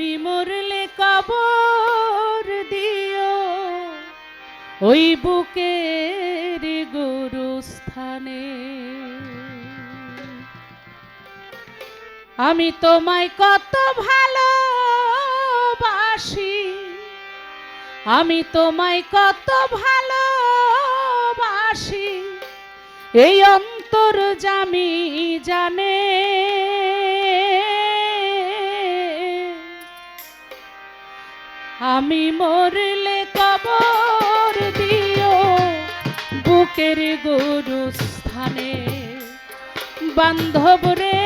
আমি মরলে কবর দিও। ওই বুকের গুরুস্থানে। আমি তোমায় কত ভালোবাসি। আমি তোমায় কত ভালোবাসি। এই অন্তর জামি জানে আমি মরলে কবর দিও বুকের গরু স্থানে বান্ধব রে,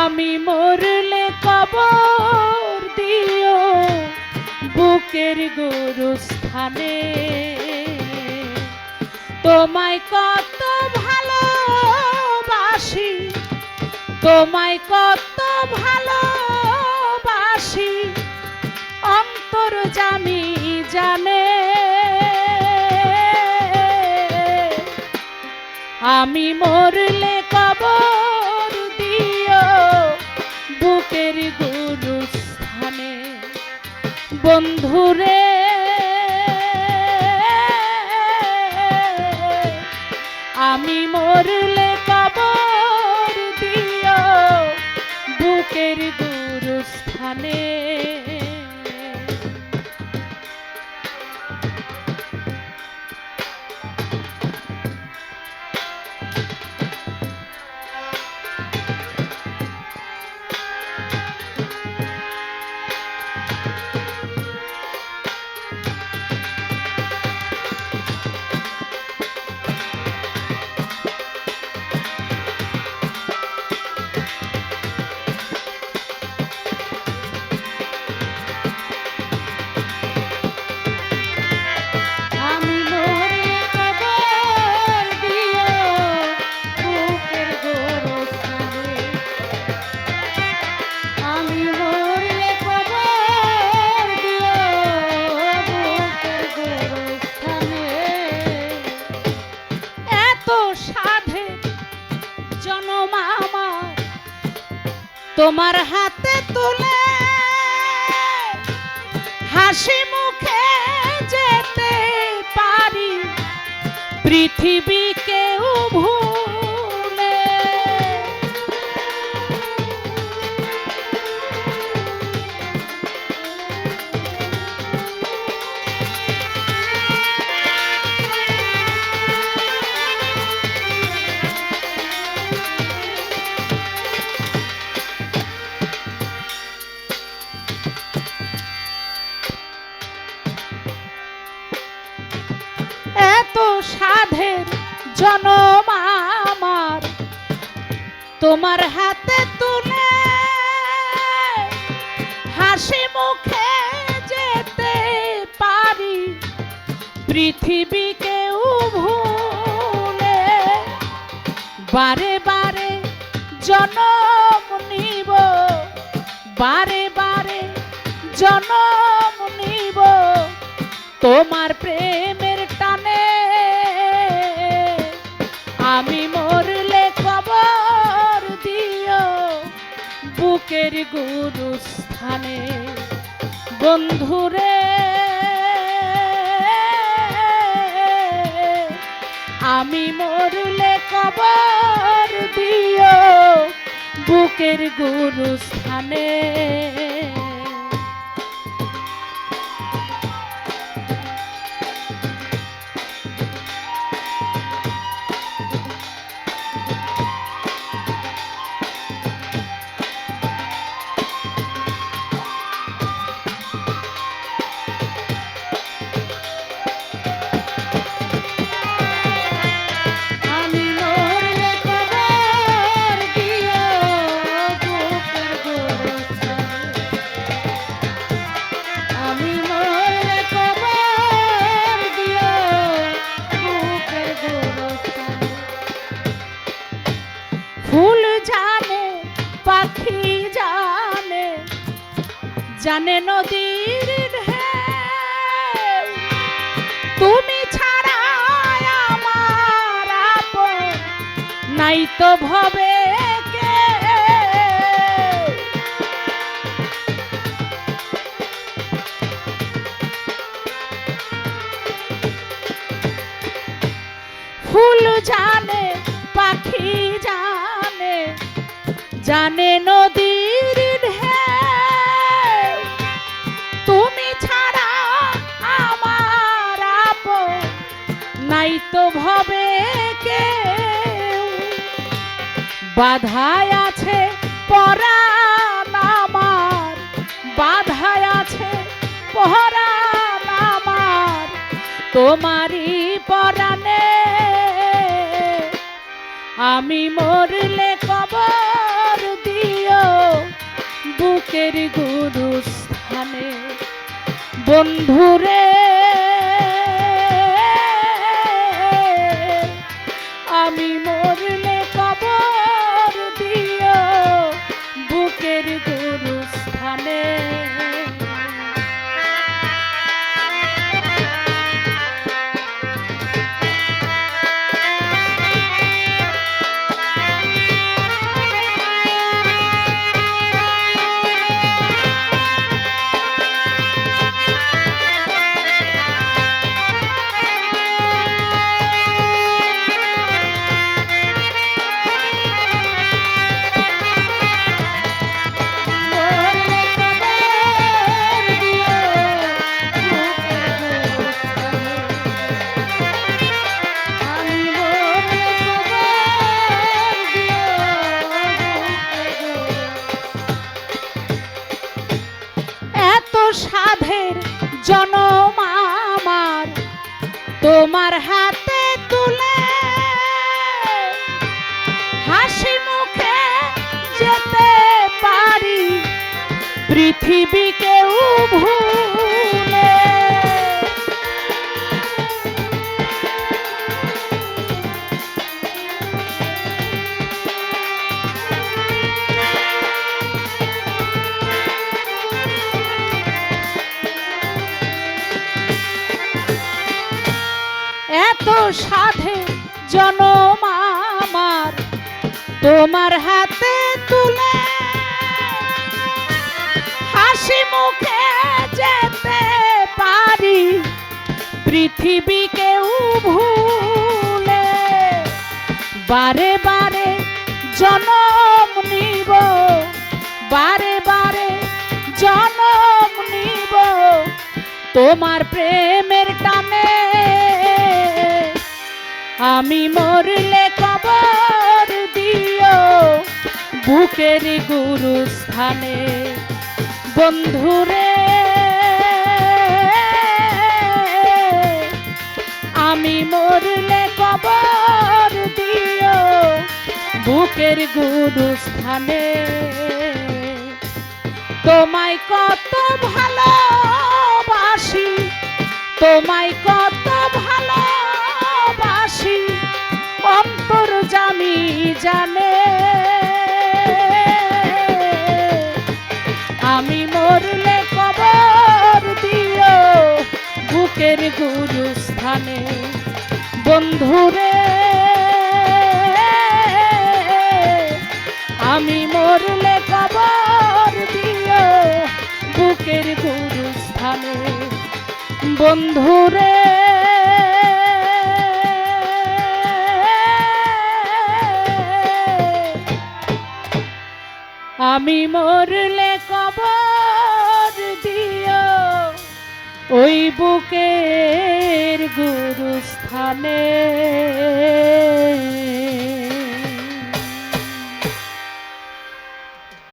আমি মরলে কবর দিও বুকের গরু স্থানে তোমায় কত তোমায় কত ভালোবাসি। অন্তর জামি জানে আমি মরলে কবর দিও বুকের গুরু স্থানে বন্ধুরে, আমি মরলে কবর তোমার হাতে তুলে হাসি মুখে যেতে পারি। পৃথিবী কেউ ভুলে জনম আমার। তোমার হাতে তুলে হাসি মুখে যেতে পারি। পৃথিবীকে ভুলে বারে বারে জনম নিব। বারে বারে জনম নিব। তোমার প্রেমের আমি মরলে খবর দিও। বুকের গুরু স্থানে বন্ধুরে। আমি মরলে কবর দিও। বুকের গুরু স্থানে নাই তো ভবে ফুল জানে, পাখি জানে জানে নদীর তুমি ছাড়া আমার নাই তো ভবে বাধায় আছে, পরাণ আমার। বাধায় আছে, পরাণ আমার। তোমারই পরাণে আমি মরলে কবর দিও বুকের গুরুস্থানে। বন্ধুরে, আমি তোমার হাতে তুলে। হাসি মুখে যেতে পারি। পৃথিবীকে ভুলে সাধে জনম আমার। তোমার হাতে তুলে হাসি মুখে যেতে পারি। পৃথিবীকে ভুলে বারে বারে জনম নিব। বারে বারে জনম নিব। তোমার প্রেমের আমি মরলে কবর দিও বুকের গুরু স্থানে বন্ধুরে, আমি মরলে কবর দিও বুকের গুরু স্থানে তোমায় কত ভালোবাসি, তোমায় কত ভালোবাসি জানে। আমি মরলে কবর দিও বুকের গুরুস্থানে। বন্ধুরে, আমি মরলে কবর দিও বুকের গুরুস্থানে। বন্ধুরে আমি মরলে কবর দিও। ওই বুকের গুরুস্থানে।